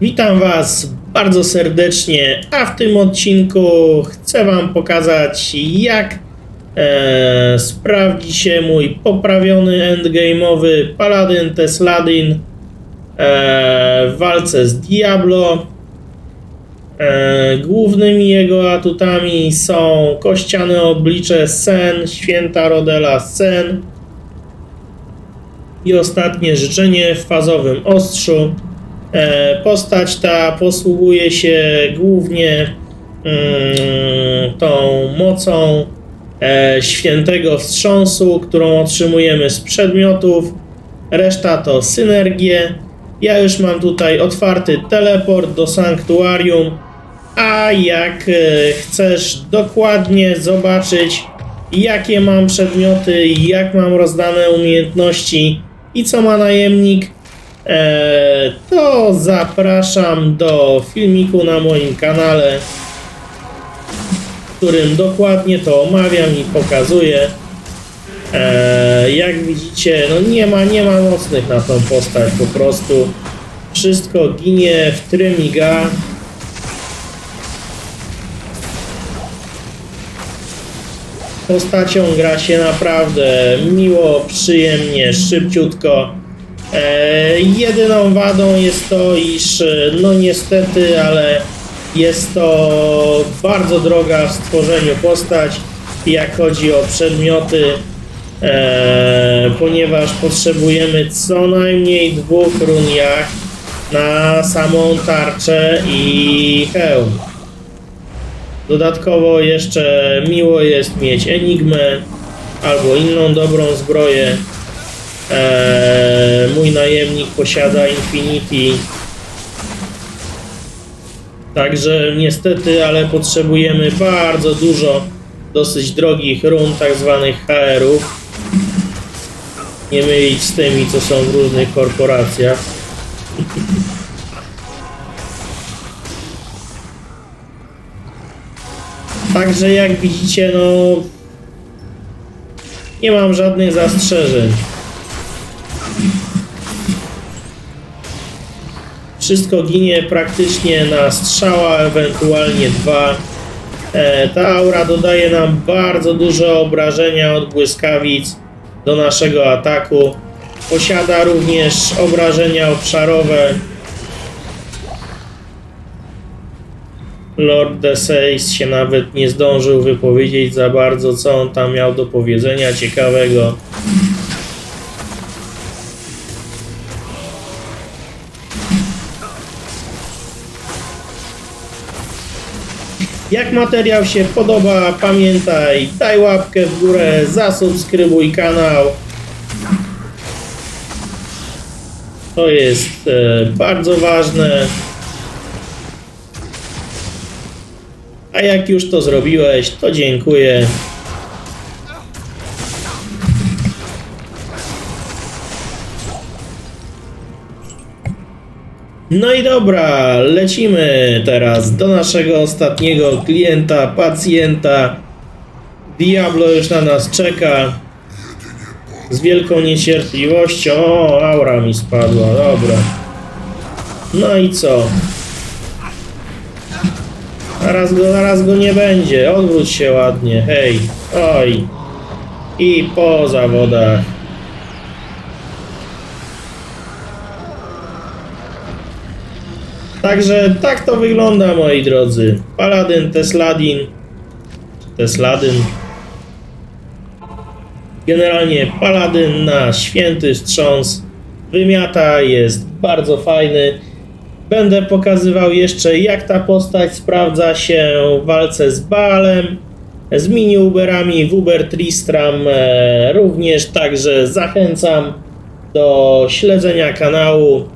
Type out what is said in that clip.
Witam Was bardzo serdecznie, a w tym odcinku chcę Wam pokazać, jak e, sprawdzi się mój poprawiony endgame'owy Paladin Tesladin e, w walce z Diablo. E, głównymi jego atutami są kościane oblicze Sen, święta Rodela Sen i ostatnie życzenie w fazowym ostrzu. E, Postać ta posługuje się głównie mm, tą mocą e, świętego wstrząsu, którą otrzymujemy z przedmiotów. Reszta to synergie. Ja już mam tutaj otwarty teleport do sanktuarium. A jak e, chcesz dokładnie zobaczyć, jakie mam przedmioty, jak mam rozdane umiejętności i co ma najemnik, to zapraszam do filmiku na moim kanale, w którym dokładnie to omawiam i pokazuję. E, jak widzicie, no nie ma, nie ma mocnych na tą postać, po prostu wszystko ginie w trymiga. Postacią gra się naprawdę miło, przyjemnie, szybciutko. E, jedyną wadą jest to, iż e, no niestety, ale jest to bardzo droga w stworzeniu postać, jak chodzi o przedmioty, e, ponieważ potrzebujemy co najmniej dwóch run jak na samą tarczę i hełm. Dodatkowo jeszcze miło jest mieć Enigmę albo inną dobrą zbroję. Eee, mój najemnik posiada Infinity. Także niestety, ale potrzebujemy bardzo dużo dosyć drogich run, tak zwanych HR-ów. Nie mylić z tymi, co są w różnych korporacjach. Także jak widzicie, no nie mam żadnych zastrzeżeń. Wszystko ginie praktycznie na strzała, ewentualnie dwa. E, ta aura dodaje nam bardzo dużo obrażenia od błyskawic do naszego ataku. Posiada również obrażenia obszarowe. Lord Deseis się nawet nie zdążył wypowiedzieć za bardzo, co on tam miał do powiedzenia ciekawego. Jak materiał się podoba, pamiętaj, daj łapkę w górę, zasubskrybuj kanał. To jest e, bardzo ważne. A jak już to zrobiłeś, to dziękuję. No i dobra, lecimy teraz do naszego ostatniego klienta, pacjenta. Diablo już na nas czeka. Z wielką niecierpliwością. O, aura mi spadła, dobra. No i co? Zaraz go, zaraz go nie będzie. Odwróć się ładnie. Hej. Oj. I po zawodach. Także tak to wygląda, moi drodzy. Paladin, Tesladin. Tesladin. Generalnie Paladin na święty wstrząs wymiata, jest bardzo fajny. Będę pokazywał jeszcze, jak ta postać sprawdza się w walce z Baalem, z mini-Uberami w Uber Tristram e, również, także zachęcam do śledzenia kanału.